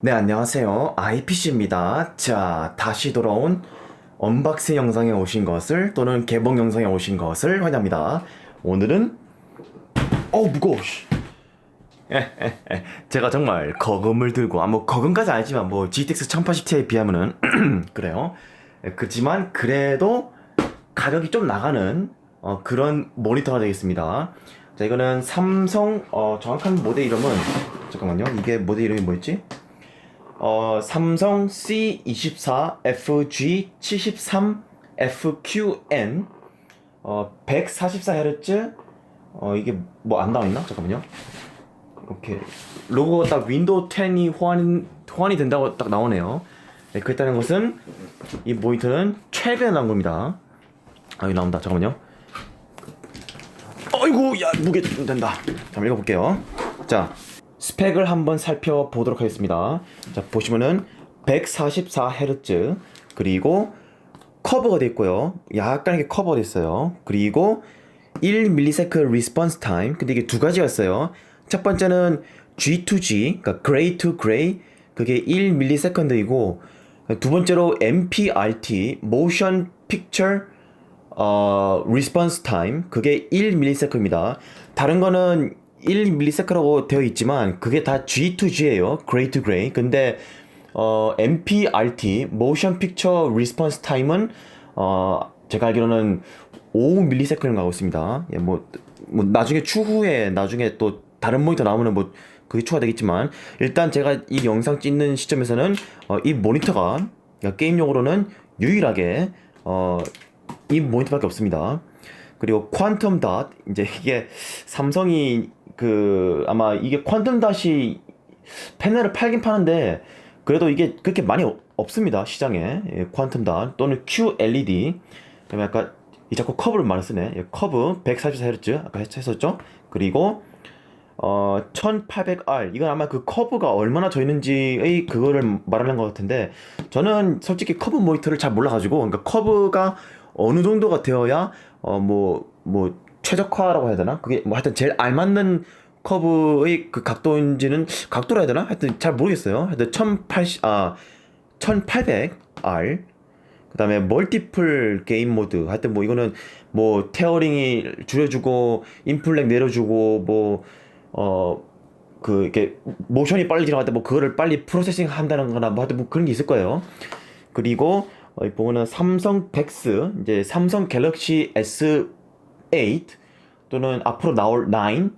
네, 안녕하세요. IPC입니다. 자, 다시 돌아온 언박싱 영상에 오신 것을 또는 개봉 영상에 오신 것을 환영합니다. 오늘은 어 무거워. 씨. 제가 정말 거금을 들고 아뭐 거금까지 아니지만 뭐 GTX 1080ti에 비하면은 그래요. 그렇지만 그래도 가격이 좀 나가는 어, 그런 모니터가 되겠습니다. 자, 이거는 삼성 어, 정확한 모델 이름은 잠깐만요. 이게 모델 이름이 뭐였지? 어, 삼성 C24 FG73 FQN 어, 144Hz 어, 이게 뭐 안 나와 있나? 잠깐만요. 이렇게 로고가 딱 윈도우 10이 호환 호환이 된다고 딱 나오네요. 네, 그랬다는 것은 이 모니터는 최근에 나온 겁니다. 아, 여기 나온다. 잠깐만요. 어이구, 야, 무게 좀 된다. 잠깐 읽어볼게요. 자, 스펙을 한번 살펴보도록 하겠습니다. 자, 보시면은 144Hz, 그리고 커버가 되어 있고요. 약간 이렇게 커버가 있어요. 그리고 1ms response time. 근데 이게 두 가지가 있어요. 첫 번째는 G2G, 그러니까 gray to gray. 그게 1ms이고, 두 번째로 MPRT, motion picture 어, response time 그게 1ms입니다. 다른 거는 1ms라고 되어 있지만 그게 다 G2G예요. gray to gray. 근데 어, MPRT motion picture response time은 어, 제가 알기로는 5ms를 가고 있습니다. 예, 뭐, 뭐 나중에 추후에 나중에 또 다른 모니터 나오면 뭐 그게 추가되겠지만 일단 제가 이 영상 찍는 시점에서는 어, 이 모니터가 그러니까 게임용으로는 유일하게 어, 이 모니터밖에 없습니다. 그리고 퀀텀 닷 이제 이게 삼성이 그 아마 이게 퀀텀 닷이 패널을 팔긴 파는데 그래도 이게 그렇게 많이 없- 없습니다 시장에. 예, 퀀텀 닷 또는 QLED 그다음에 아까 이 자꾸 커브를 많이 쓰네. 예, 커브 144Hz 아까 했- 했었죠? 그리고 어 1800R 이건 아마 그 커브가 얼마나 져 있는지의 그거를 말하는 것 같은데 저는 솔직히 커브 모니터를 잘 몰라가지고 그러니까 커브가 어느 정도가 되어야 어뭐뭐 최적화라고 해야 되나? 그게 뭐 하여튼 제일 알맞는 커브의 그 각도인지는 각도라 해야 되나? 하여튼 잘 모르겠어요. 하여튼 1080 아 1800R 그 다음에 멀티플 게임 모드. 하여튼 뭐 이거는 뭐 테어링이 줄여주고 인플렉 내려주고 뭐 어 그 이렇게 모션이 빨리 지나갈 때 뭐 그거를 빨리 프로세싱 한다는 거나 뭐 하여튼 뭐 그런 게 있을 거예요. 그리고 어, 이 보면은 삼성 덱스 이제 삼성 갤럭시 S8 또는 앞으로 나올 9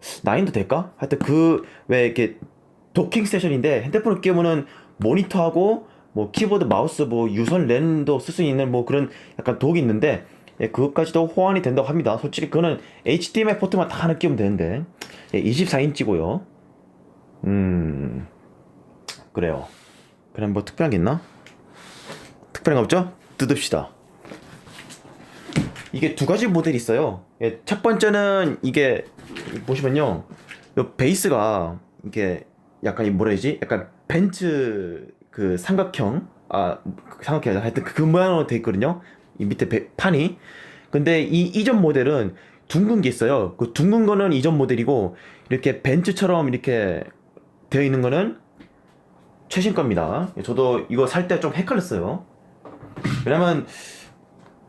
9도 될까? 하여튼 그 왜 이렇게 도킹 스테이션인데 핸드폰을 끼우면은 모니터하고 뭐 키보드 마우스 뭐 유선 랜도 쓸 수 있는 뭐 그런 약간 독이 있는데 예, 그것까지도 호환이 된다고 합니다. 솔직히 그거는 HDMI 포트만 다 하나 끼우면 되는데 예, 24인치고요. 음 그래요. 그럼 뭐 특별한 게 있나? 특별한 거 없죠? 뜯읍시다. 이게 두 가지 모델이 있어요. 예, 첫 번째는 이게 보시면요, 요 베이스가 이게 약간 이 뭐라 해야지? 약간 벤츠 그 삼각형 아 아니라 하여튼 그 모양으로 돼 있거든요. 이 밑에 배- 판이. 근데 이 이전 모델은 둥근 게 있어요. 그 둥근 거는 이전 모델이고 이렇게 벤츠처럼 이렇게 되어 있는 거는 최신 겁니다. 저도 이거 살 때 좀 헷갈렸어요. 왜냐면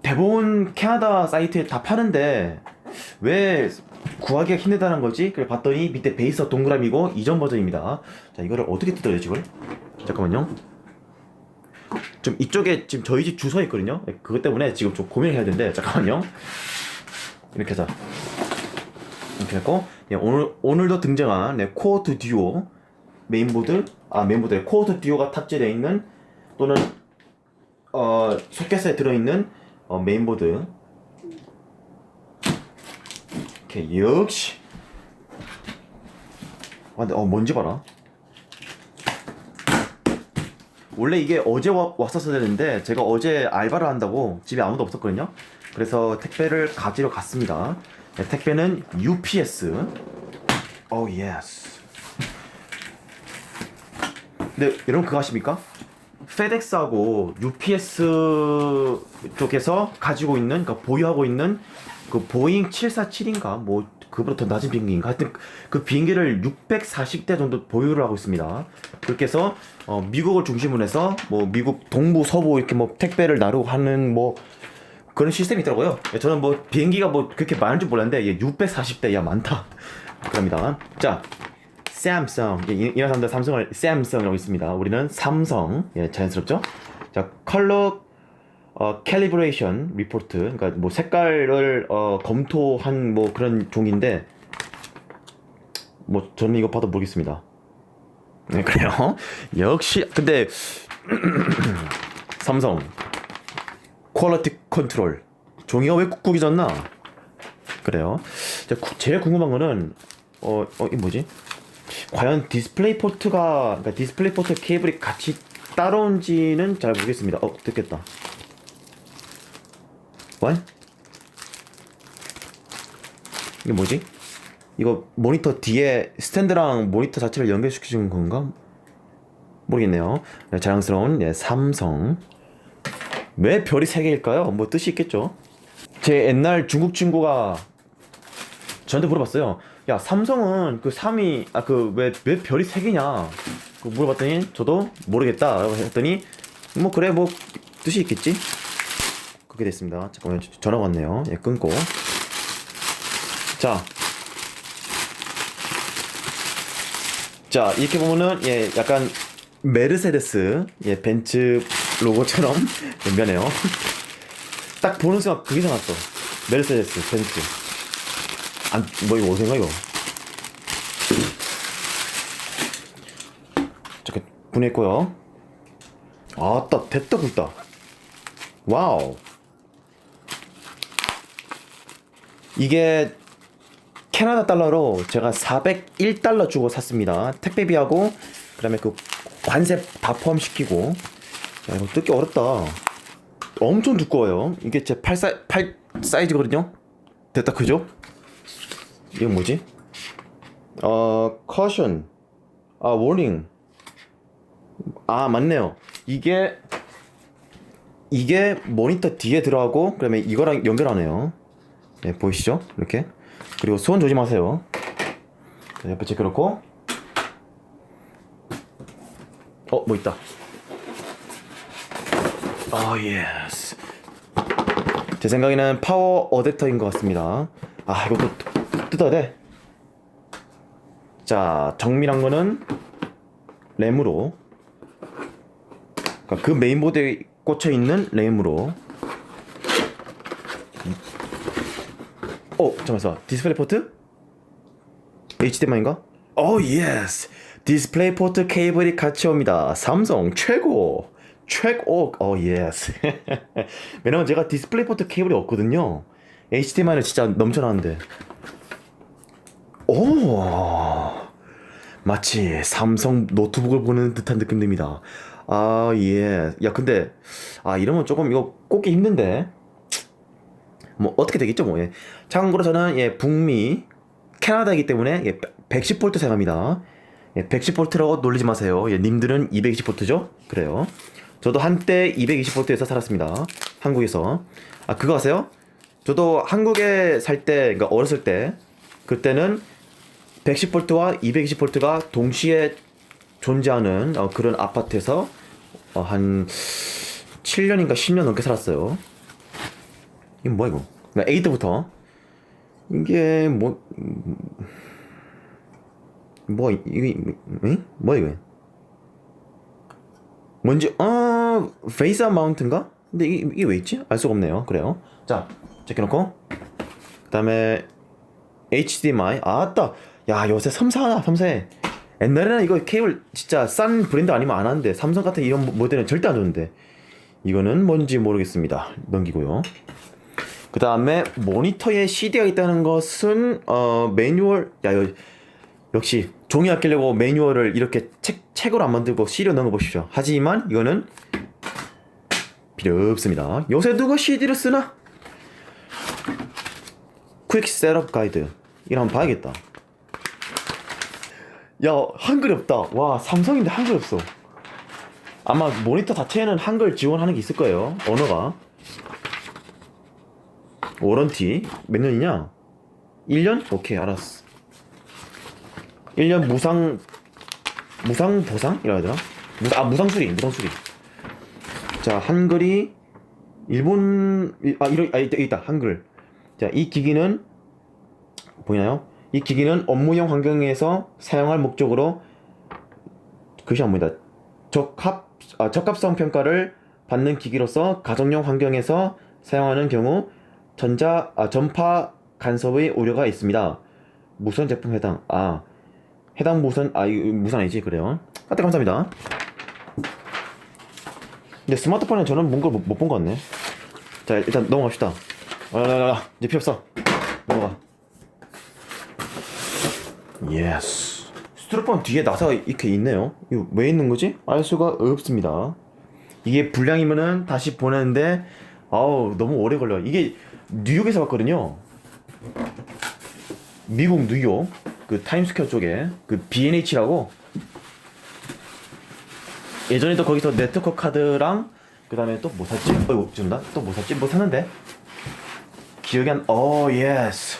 대부분 캐나다 사이트에 다 파는데 왜 구하기가 힘들다는 거지? 그래 봤더니 밑에 베이스가 동그라미고 이전 버전입니다. 자 이거를 어떻게 되지 이걸? 잠깐만요. 좀 이쪽에 지금 저희 집 주소 있거든요. 네, 그것 때문에 지금 좀 고민을 해야 되는데 잠깐만요. 이렇게 해서 이렇게 했고 예, 오늘 오늘도 등장한 네, 코어트 듀오 메인보드 아 메인보드에 코어트 듀오가 탑재되어 있는 또는 어 소켓에 들어있는 어, 메인보드. 이렇게 역시. 아 근데 어 먼지 봐라. 원래 이게 어제 와- 왔었어야 되는데 제가 어제 알바를 한다고 집에 아무도 없었거든요. 그래서 택배를 가지러 갔습니다. 네, 택배는 UPS 오 예스 근데 여러분 그거 아십니까? 페덱스하고 UPS 쪽에서 가지고 있는, 그러니까 보유하고 있는 그 보잉 747인가? 뭐 그보다 더 낮은 비행기인가? 하여튼 그 비행기를 640대 정도 보유를 하고 있습니다. 그렇게 해서 어, 미국을 중심으로 해서 뭐 미국 동부 서부 이렇게 뭐 택배를 나르고 하는 뭐 그런 시스템이 있더라고요. 예, 저는 뭐 비행기가 뭐 그렇게 많은 줄 몰랐는데 예, 640대 야 많다. 그럽니다. 자 삼성 예, 이- 이런 사람들 삼성을 삼성이라고 있습니다 우리는 삼성 예, 자연스럽죠 자 컬러 어, 캘리브레이션 리포트 그러니까 뭐 색깔을 어, 검토한 뭐 그런 종인데 뭐 저는 이거 봐도 모르겠습니다. 네 그래요. 역시 근데 삼성 퀄리티 컨트롤 종이가 왜 꾹꾹이 졌나? 그래요. 자, 구- 제일 궁금한 거는 어, 어, 이 뭐지? 과연 디스플레이 포트가 그러니까 디스플레이 포트 케이블이 같이 따라온지는 잘 모르겠습니다. 어, 듣겠다. 원? 이게 뭐지? 이거 모니터 뒤에 스탠드랑 모니터 자체를 연결시키는 건가? 모르겠네요. 네, 자랑스러운 예, 삼성. 왜 별이 세 개일까요? 뭐 뜻이 있겠죠. 제 옛날 중국 친구가 저한테 물어봤어요. 야 삼성은 그 3이 아 그 왜 왜 별이 세 개냐? 그 물어봤더니 저도 모르겠다라고 했더니 뭐 그래 뭐 뜻이 있겠지. 그렇게 됐습니다. 잠깐만 전화 가 왔네요. 예, 끊고. 자. 자, 이렇게 보면은 예, 약간 메르세데스, 예, 벤츠 로고처럼 면해요. 딱 보는 순간 그게 생각났어. 메르세데스, 벤츠. 안, 뭐 이거 어디가 이거? 이렇게 분해했고요. 아따, 됐다 굵다. 와우. 이게 캐나다 달러로 제가 401달러 주고 샀습니다. 택배비하고 그다음에 그 관세 다 포함시키고 야 이거 뜯기 어렵다. 엄청 두꺼워요. 이게 제8 사, 8 사이즈거든요. 됐다 그죠? 이건 뭐지? 어, caution. 아, warning. 아, 맞네요. 이게 이게 모니터 뒤에 들어가고 그다음에 이거랑 연결하네요. 네, 보이시죠? 이렇게. 그리고 손 조심하세요. 자, 옆에 제껴놓고. 어, 뭐 있다. 어, 예스. 제 생각에는 파워 어댑터인 것 같습니다. 아, 이것도 뜯- 뜯어야 돼. 자, 정밀한 거는 램으로. 그러니까 그 메인보드에 꽂혀 있는 램으로. 어, 잠깐만, 디스플레이 포트? HDMI인가? 오, 예스! 디스플레이 포트 케이블이 같이 옵니다. 삼성 최고! 최고! 오, 예스! 왜냐면 제가 디스플레이 포트 케이블이 없거든요. HDMI는 진짜 넘쳐나는데. 오! 마치 삼성 노트북을 보는 듯한 느낌 듭니다. 아, 예. 야, 근데, 아, 이러면 조금 이거 꽂기 힘든데. 뭐 어떻게 되겠죠 뭐 예. 참고로 저는 예 북미 캐나다이기 때문에 예 110V 사용합니다 예 110V라고 놀리지 마세요 예 님들은 220V죠 그래요 저도 한때 220V에서 살았습니다 한국에서 아 그거 아세요 저도 한국에 살 때 그러니까 어렸을 때 그때는 110V와 220V가 동시에 존재하는 어, 그런 아파트에서 어, 한 7년인가 10년 넘게 살았어요 이건 뭐야 이거? 나 에이트부터 이게 뭐 뭐, 이게, 응? 뭐야 이거? 뭔지, 어, 페이스 마운트인가? 근데 이게, 이게 왜 있지? 알 수가 없네요. 그래요. 자, 제껴놓고. 그 다음에, HDMI. 아따! 야, 요새 섬사하다, 섬세. 옛날에는 이거 케이블 진짜 싼 브랜드 아니면 안 하는데, 삼성 같은 이런 모델은 절대 안 좋은데. 이거는 뭔지 모르겠습니다. 넘기고요. 그 다음에 모니터에 CD가 있다는 것은 어 매뉴얼 야 여- 역시 종이 아끼려고 매뉴얼을 이렇게 책 책으로 안 만들고 CD로 넣은 거 보십시오. 하지만 이거는 필요 없습니다. 요새 누가 CD를 쓰나? 퀵 셋업 가이드 이거 한번 봐야겠다. 야 한글이 없다. 와 삼성인데 한글 없어. 아마 모니터 자체에는 한글 지원하는 게 있을 거예요. 언어가. 워런티 몇 년이냐? 1년? 오케이 알았어 1년 무상 무상 보상? 이라 해야 되나? 무, 아 무상 수리 무상 수리 자 한글이 일본 일- 아 이런 아 있다, 있다 한글 자 이 기기는 보이나요? 이 기기는 업무용 환경에서 사용할 목적으로 안 보인다 적합 아, 적합성 평가를 받는 기기로서 가정용 환경에서 사용하는 경우 전자 아, 전파 간섭의 우려가 있습니다. 무선 제품 해당 아 해당 무선 아 무선 아니지 그래요. 하여튼 감사합니다. 근데 스마트폰에 저는 뭔가 못본 것 같네. 자 일단 넘어갑시다. 라라라 이제 필요 없어. 넘어가. 예스. 스티로폼 뒤에 나사가 이렇게 있네요. 이거 왜 있는 거지? 알 수가 없습니다. 이게 불량이면은 다시 보내는데 아우 너무 오래 걸려. 이게 뉴욕에서 왔거든요. 미국 뉴욕 그 타임스퀘어 쪽에 그 B&H라고 예전에도 거기서 네트워크 카드랑 그 다음에 또 뭐 샀지? 어이구 죄송합니다 또 뭐 샀지? 뭐 샀는데 기억이 안.. 어 예스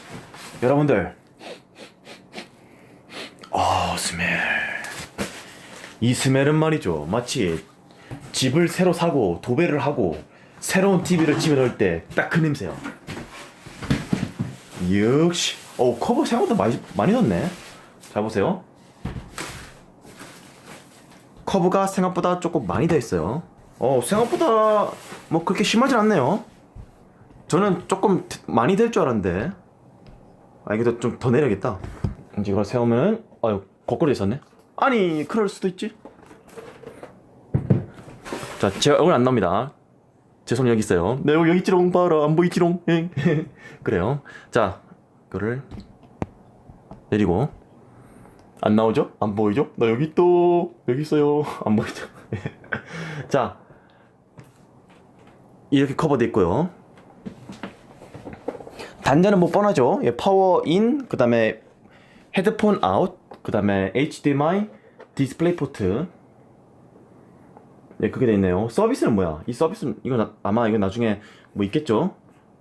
여러분들 어 스멜. 이 스멜은 말이죠. 마치 집을 새로 사고 도배를 하고 새로운 TV를 집에 넣을 때 딱 그 냄새요. 역시. 어 커버 생각보다 많이, 많이 넣네. 잘 보세요. 커브가 생각보다 조금 많이 돼 있어요. 어 생각보다 뭐 그렇게 심하진 않네요. 저는 조금 많이 될 줄 알았는데. 아 이게 좀 더 내려야겠다. 이제 이걸 세우면은 아유 거꾸로 돼 있었네? 아니 그럴 수도 있지. 자 제 얼굴 안 나옵니다. 제 손 여기 있어요. 네 여기 있지롱. 봐라 안 보이지롱. 엥. 그래요. 자 이거를 내리고. 안 나오죠? 안 보이죠? 나 여기 또 여기 있어요. 안 보이죠? 자 이렇게 커버돼 있고요. 단자는 뭐 뻔하죠. 예, 파워 인 그 다음에 헤드폰 아웃 그 다음에 HDMI 디스플레이 포트 네 그게 돼 있네요. 서비스는 뭐야? 이 서비스는 이거 나, 아마 이거 나중에 뭐 있겠죠?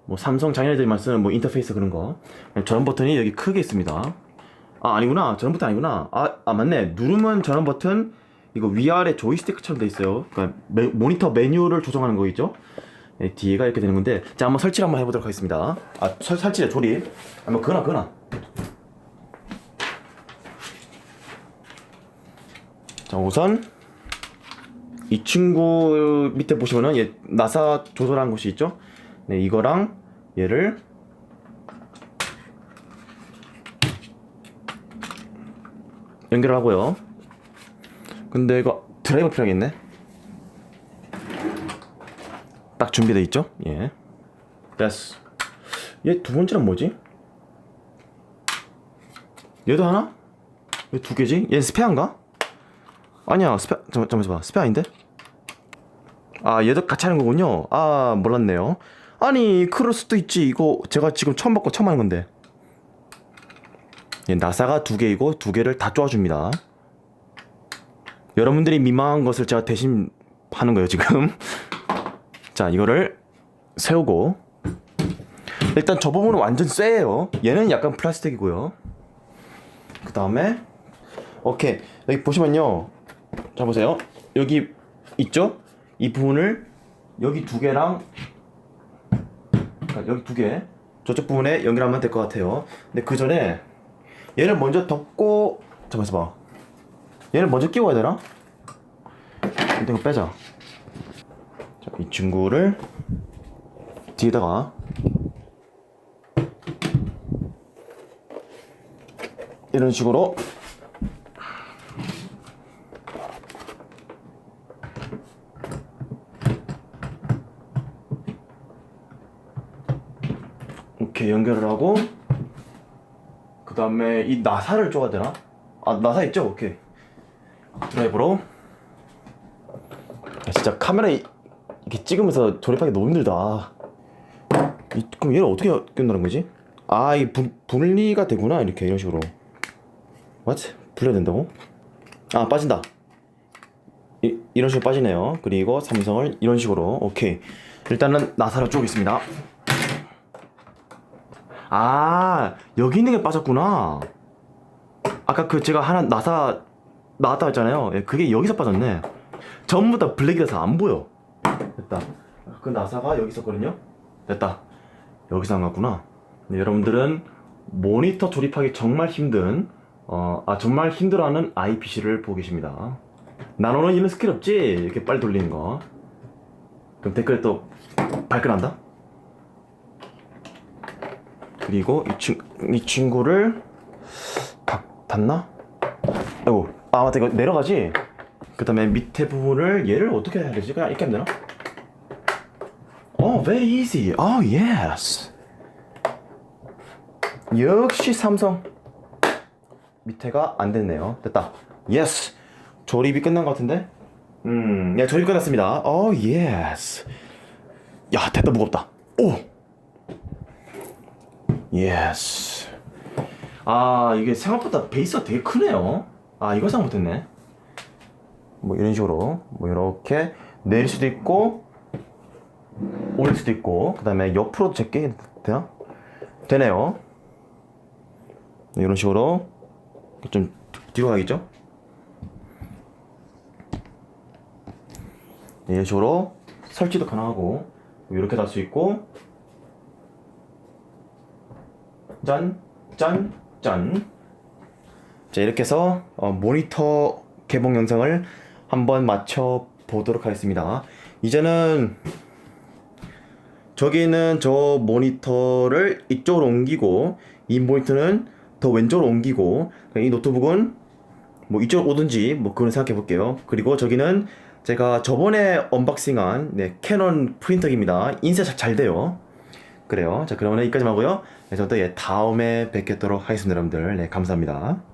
뭐 삼성 자녀들만 쓰는 뭐 인터페이스 그런 거. 전원 버튼이 여기 크게 있습니다. 아 아니구나. 전원 버튼 아니구나. 아, 아 맞네. 누르면 전원 버튼 이거 위아래 조이스틱처럼 돼 있어요. 그러니까 메- 모니터 메뉴를 조정하는 거 있죠? 네, 뒤에가 이렇게 되는 건데 자 한번 설치를 한번 해보도록 하겠습니다. 아 설, 설치래 조립. 한번 그나 그나 자 우선 이 친구 밑에 보시면은 얘 나사 조절한 곳이 있죠? 네 이거랑 얘를 연결하고요. 근데 이거 드라이버 필요하겠네. 딱 준비돼 있죠? 예. 됐어. 얘 두 번째는 뭐지? 얘도 하나? 얘 두 개지? 얘 스페어인가 아니야 스페 잠깐 잠깐만 봐. 스페 아닌데? 아 얘도 같이 하는 거군요. 아 몰랐네요. 아니 그럴 수도 있지. 이거 제가 지금 처음 받고 처음 하는 건데. 예, 나사가 두 개이고 두 개를 다 쪼아줍니다. 여러분들이 민망한 것을 제가 대신 하는 거예요 지금. 자 이거를 세우고. 일단 저 부분은 완전 쎄예요. 얘는 약간 플라스틱이고요. 그 다음에 오케이. 여기 보시면요 자 보세요. 여기 있죠? 이 부분을 여기 두 개랑 여기 두 개. 저쪽 부분에 연결하면 될 것 같아요. 근데 그 전에 얘를 먼저 덮고 잠깐만 있어봐. 얘를 먼저 끼워야 되나? 일단 이거 빼자. 자, 이 친구를 뒤에다가 이런 식으로 이렇게 연결을 하고 그 다음에 이 나사를 쪼아야 되나? 아 나사 있죠? 오케이 드라이브로 야, 진짜 카메라 이- 이렇게 찍으면서 조립하기 너무 힘들다 이, 그럼 얘를 어떻게 낀다는 거지? 아이 분리가 되구나 이렇게 이런 식으로 What? 분리가 된다고? 아 빠진다 이, 이런 식으로 빠지네요 그리고 삼성을 이런 식으로 오케이 일단은 나사를 쪼겠습니다 아 여기 있는 게 빠졌구나. 아까 그 제가 하나 나사 나왔다 했잖아요. 예, 그게 여기서 빠졌네. 전부 다 블랙이라서 안 보여. 됐다. 그 나사가 여기 있었거든요. 됐다. 여기서 안 갔구나. 네, 여러분들은 모니터 조립하기 정말 힘든 어, 아 정말 힘들어하는 IPC를 보고 계십니다. 나노는 이런 스킬 없지? 이렇게 빨리 돌리는 거. 그럼 댓글에 또 발끈한다? 그리고 이, 친, 이 친구를 다, 닿나? 아이고 아 맞다 이거 내려가지? 그 다음에 밑에 부분을 얘를 어떻게 해야 되지? 그냥 이렇게 하면 되나? 어 very easy 어 yes 역시 삼성 밑에가 안 됐네요 됐다 yes 조립이 끝난 것 같은데? 음, 네, 조립 끝났습니다. 어, 예스. 야, 됐다 무겁다. 오. 예스. 아, 이게 생각보다 베이스가 되게 크네요. 아, 이거 생각 못했네. 뭐 이런 식으로, 뭐 이렇게 내릴 수도 있고, 올릴 수도 있고, 그 다음에 옆으로 제게 되나? 되네요. 이런 식으로 좀 뒤로 가겠죠? 이런 식으로 설치도 가능하고 이렇게 달 수 있고 짠, 짠, 짠. 자 이렇게 해서 어, 모니터 개봉 영상을 한번 맞춰 보도록 하겠습니다. 이제는 저기 있는 저 모니터를 이쪽으로 옮기고 이 모니터는 더 왼쪽으로 옮기고 이 노트북은 뭐 이쪽으로 오든지 뭐 그런 생각해 볼게요. 그리고 저기는 제가 저번에 언박싱한 네, 캐논 프린터기입니다. 인쇄 잘, 잘 돼요. 그래요. 자 그러면 여기까지 하고요. 네, 저도 예, 다음에 뵙겠도록 하겠습니다, 여러분들. 네, 감사합니다.